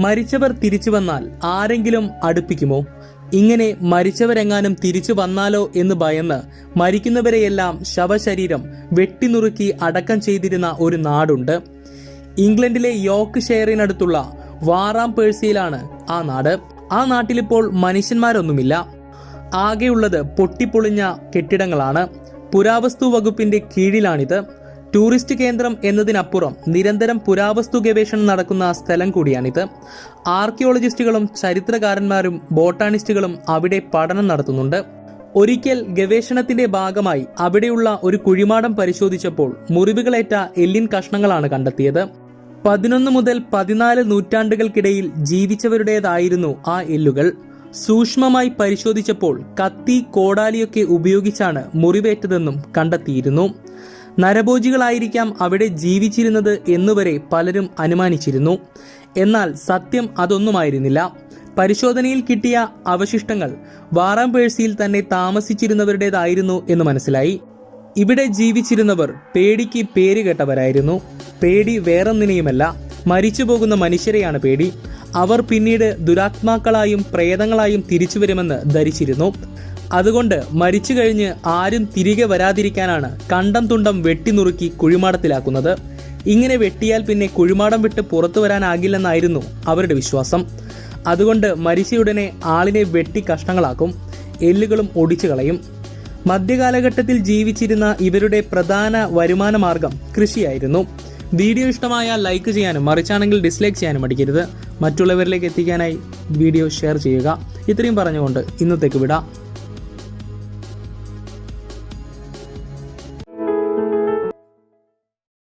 മരിച്ചവർ തിരിച്ചു വന്നാൽ ആരെങ്കിലും അടുപ്പിക്കുമോ? ഇങ്ങനെ മരിച്ചവരെങ്ങാനും തിരിച്ചു വന്നാലോ എന്ന് ഭയന്ന് മരിക്കുന്നവരെയെല്ലാം ശവശരീരം വെട്ടിനുറുക്കി അടക്കം ചെയ്തിരുന്ന ഒരു നാടുണ്ട്. ഇംഗ്ലണ്ടിലെ യോക്ക് ഷെയറിനടുത്തുള്ള വാറാം പേഴ്സിയിലാണ് ആ നാട്. ആ നാട്ടിലിപ്പോൾ മനുഷ്യന്മാരൊന്നുമില്ല. ആകെയുള്ളത് പൊട്ടിപ്പൊളിഞ്ഞ കെട്ടിടങ്ങളാണ്. പുരാവസ്തു വകുപ്പിന്റെ കീഴിലാണിത്. ടൂറിസ്റ്റ് കേന്ദ്രം എന്നതിനപ്പുറം നിരന്തരം പുരാവസ്തു ഗവേഷണം നടക്കുന്ന സ്ഥലം കൂടിയാണിത്. ആർക്കിയോളജിസ്റ്റുകളും ചരിത്രകാരന്മാരും ബോട്ടാണിസ്റ്റുകളും അവിടെ പഠനം നടത്തുന്നുണ്ട്. ഒരിക്കൽ ഗവേഷണത്തിന്റെ ഭാഗമായി അവിടെയുള്ള ഒരു കുഴിമാടം പരിശോധിച്ചപ്പോൾ മുറിവുകളേറ്റ എല്ലിൻ കഷ്ണങ്ങളാണ് കണ്ടെത്തിയത്. പതിനൊന്ന് മുതൽ പതിനാല് നൂറ്റാണ്ടുകൾക്കിടയിൽ ജീവിച്ചവരുടേതായിരുന്നു ആ എല്ലുകൾ. സൂക്ഷ്മമായി പരിശോധിച്ചപ്പോൾ കത്തി കോടാലിയൊക്കെ ഉപയോഗിച്ചാണ് മുറിവേറ്റതെന്നും കണ്ടെത്തിയിരുന്നു. നരഭോജികളായിരിക്കാം അവിടെ ജീവിച്ചിരുന്നത് എന്നുവരെ പലരും അനുമാനിച്ചിരുന്നു. എന്നാൽ സത്യം അതൊന്നുമായിരുന്നില്ല. പരിശോധനയിൽ കിട്ടിയ അവശിഷ്ടങ്ങൾ വാറാംപേഴ്സിയിൽ തന്നെ താമസിച്ചിരുന്നവരുടേതായിരുന്നു എന്ന് മനസ്സിലായി. ഇവിടെ ജീവിച്ചിരുന്നവർ പേടിക്ക് പേര് കേട്ടവരായിരുന്നു. പേടി വേറൊന്നിനെയുമല്ല. മരിച്ചു പോകുന്ന മനുഷ്യരെയാണ് പേടി. അവർ പിന്നീട് ദുരാത്മാക്കളായും പ്രേതങ്ങളായും തിരിച്ചു വരുമെന്ന് ധരിച്ചിരുന്നു. അതുകൊണ്ട് മരിച്ചു കഴിഞ്ഞ് ആരും തിരികെ വരാതിരിക്കാനാണ് കണ്ടം തുണ്ടം വെട്ടിനുറുക്കി കുഴിമാടത്തിലാക്കുന്നത്. ഇങ്ങനെ വെട്ടിയാൽ പിന്നെ കുഴിമാടം വിട്ട് പുറത്തു വരാനാകില്ലെന്നായിരുന്നു അവരുടെ വിശ്വാസം. അതുകൊണ്ട് മരിച്ചയുടനെ ആളിനെ വെട്ടി കഷ്ണങ്ങളാക്കും എല്ലുകളും ഒടിച്ചു കളയും. മധ്യകാലഘട്ടത്തിൽ ജീവിച്ചിരുന്ന ഇവരുടെ പ്രധാന വരുമാന മാർഗം കൃഷിയായിരുന്നു. വീഡിയോ ഇഷ്ടമായ ലൈക്ക് ചെയ്യാനും മറിച്ചാണെങ്കിൽ ഡിസ്ലൈക്ക് ചെയ്യാനും മടിക്കരുത്. മറ്റുള്ളവരിലേക്ക് എത്തിക്കാനായി വീഡിയോ ഷെയർ ചെയ്യുക. ഇത്രയും പറഞ്ഞുകൊണ്ട് ഇന്നത്തേക്ക് വിടാം.